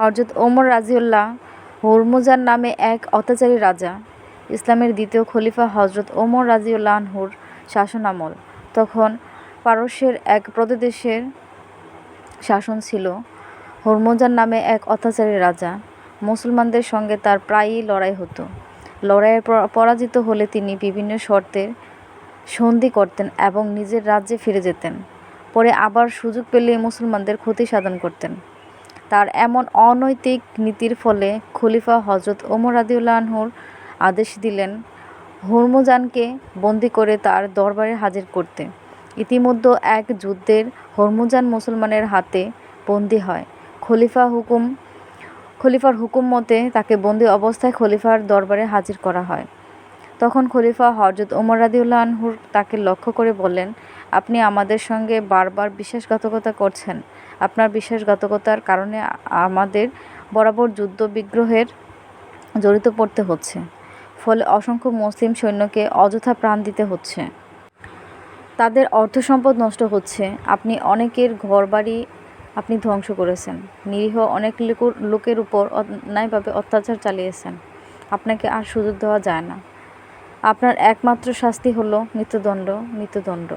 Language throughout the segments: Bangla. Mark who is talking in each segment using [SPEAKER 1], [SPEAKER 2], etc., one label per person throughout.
[SPEAKER 1] হজরত ওমর রাজিউল্লাহ হরমুজান নামে এক অত্যাচারী রাজা, ইসলামের দ্বিতীয় খলিফা হজরত ওমর রাজিউল্লাহর শাসনামল তখন পারস্যের এক প্রদেশের শাসন ছিল। হরমুজান নামে এক অত্যাচারী রাজা, মুসলমানদের সঙ্গে তার প্রায়ই লড়াই হতো। লড়াইয়ে পরাজিত হলে তিনি বিভিন্ন শর্তের সন্ধি করতেন এবং নিজের রাজ্যে ফিরে যেতেন। পরে আবার সুযোগ পেলে মুসলমানদের ক্ষতি সাধন করতেন। তার এমন অনৈতিক নীতির ফলে খলিফা হজরত ওমর রাদিউল্লাহর আদেশ দিলেন হরমুজানকে বন্দি করে তার দরবারে হাজির করতে। ইতিমধ্যে এক যুদ্ধের হরমুজান মুসলমানের হাতে বন্দি হয়। খলিফা হুকুম, খলিফার হুকুম মতে তাকে বন্দি অবস্থায় খলিফার দরবারে হাজির করা হয়। তখন খলিফা হজরত ওমর রাদিউল্লাহ আনহুর তাকে লক্ষ্য করে বললেন আপনি আমাদের সঙ্গে বারবার বিশ্বাসঘাতকতা করছেন। আপনার বিশ্বাসঘাতকতার কারণে আমাদের বরাবর যুদ্ধ বিগ্রহের জড়িত পড়তে হচ্ছে। ফলে অসংখ্য মুসলিম সৈন্যকে অযথা প্রাণ দিতে হচ্ছে। তাদের অর্থ সম্পদ নষ্ট হচ্ছে। আপনি অনেকের ঘরবাড়ি আপনি ধ্বংস করেছেন। নিরীহ অনেক লোকের- উপর অন্যায়ভাবে অত্যাচার চালিয়েছেন। আপনাকে আর সুযোগ দেওয়া যায় না। আপনার একমাত্র শাস্তি হলো মৃত্যুদণ্ড মৃত্যুদণ্ড।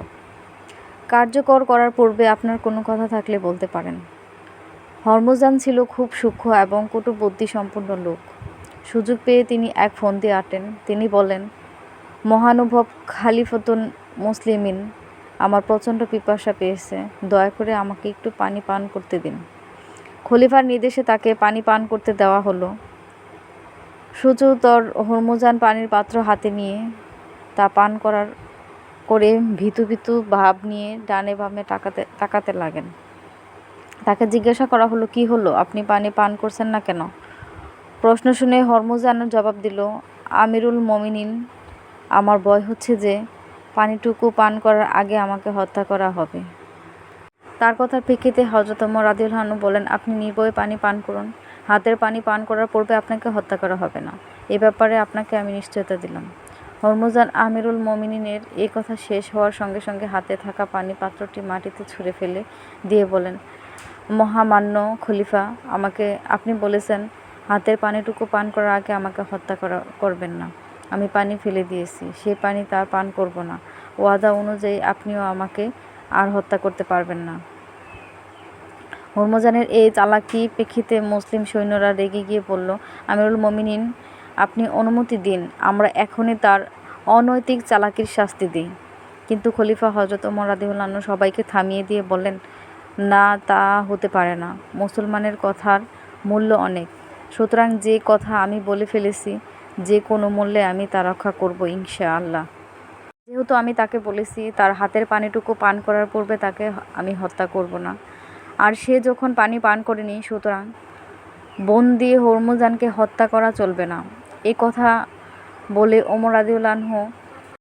[SPEAKER 1] কার্যকর করার পূর্বে আপনার কোনো কথা থাকলে বলতে পারেন। হরমুজান ছিল খুব সূক্ষ্ম এবং কটু বুদ্ধি সম্পন্ন লোক। সুযোগ পেয়ে তিনি এক ফন্দি আটেন। তিনি বলেন, মহানুভব খালিফতুন মুসলিমিন, আমার প্রচণ্ড পিপাসা পেয়েছে। দয়া করে আমাকে একটু পানি পান করতে দিন। খলিফার নির্দেশে তাকে পানি পান করতে দেওয়া হলো। সুচুতর হরমুজান পানির পাত্র হাতে নিয়ে তা পান করার করে ভীতু ভিতু ভাব নিয়ে ডানে বামে তাকাতে তাকাতে লাগেন। তাকে জিজ্ঞাসা করা হলো, কি হলো? আপনি পানি পান করছেন না কেন? প্রশ্ন শুনে হরমুজান জবাব দিল, আমিরুল মমিনিন, আমার ভয় হচ্ছে যে পানিটুকু পান করার আগে আমাকে হত্যা করা হবে। তার কথার প্রেক্ষিতে হজরত ওমর রাদিউল হানু বলেন, আপনি নির্ভয়ে পানি পান করুন। হাতের পানি পান করার পূর্বে আপনাকে হত্যা করা হবে না। এ ব্যাপারে আপনাকে আমি নিশ্চয়তা দিলাম। হরমুজান আমিরুল মমিনিনের এই কথা শেষ হওয়ার সঙ্গে সঙ্গে হাতে থাকা পানি পাত্রটি মাটিতে ছুঁড়ে ফেলে দিয়ে বলেন, মহামান্য খলিফা, আমাকে আপনি বলেছেন, হাতের পানিটুকু পান করার আগে আমাকে হত্যা করা, করবেন না। আমি পানি ফেলে দিয়েছি সেই পানি তার পান করব না। ওয়াদা অনুযায়ী আপনিও আমাকে আর হত্যা করতে পারবেন না। হরমজানের এই চালাকি প্রেক্ষিতে মুসলিম সৈন্যরা রেগে গিয়ে বলল, আমিরুল মমিনিন আপনি অনুমতি দিন, আমরা এখনই তার অনৈতিক চালাকির শাস্তি দিই। কিন্তু খলিফা হজরত ওমর রাদিউল্লাহ সবাইকে থামিয়ে দিয়ে বললেন, না, তা হতে পারে না। মুসলমানের কথার মূল্য অনেক। সুতরাং যে কথা আমি বলে ফেলেছি, যে কোনো মূল্যে আমি তা রক্ষা করব ইনশাআল্লাহ। যেহেতু আমি তাকে বলেছি, তার হাতের পানিটুকু পান করার পূর্বে তাকে আমি হত্যা করব না। আর সে যখন পানি পান করেনি, সুতরাং বন দিয়ে হরমুজানকে হত্যা করা চলবে না। এই কথা বলে ওমর আদিউল্লাহ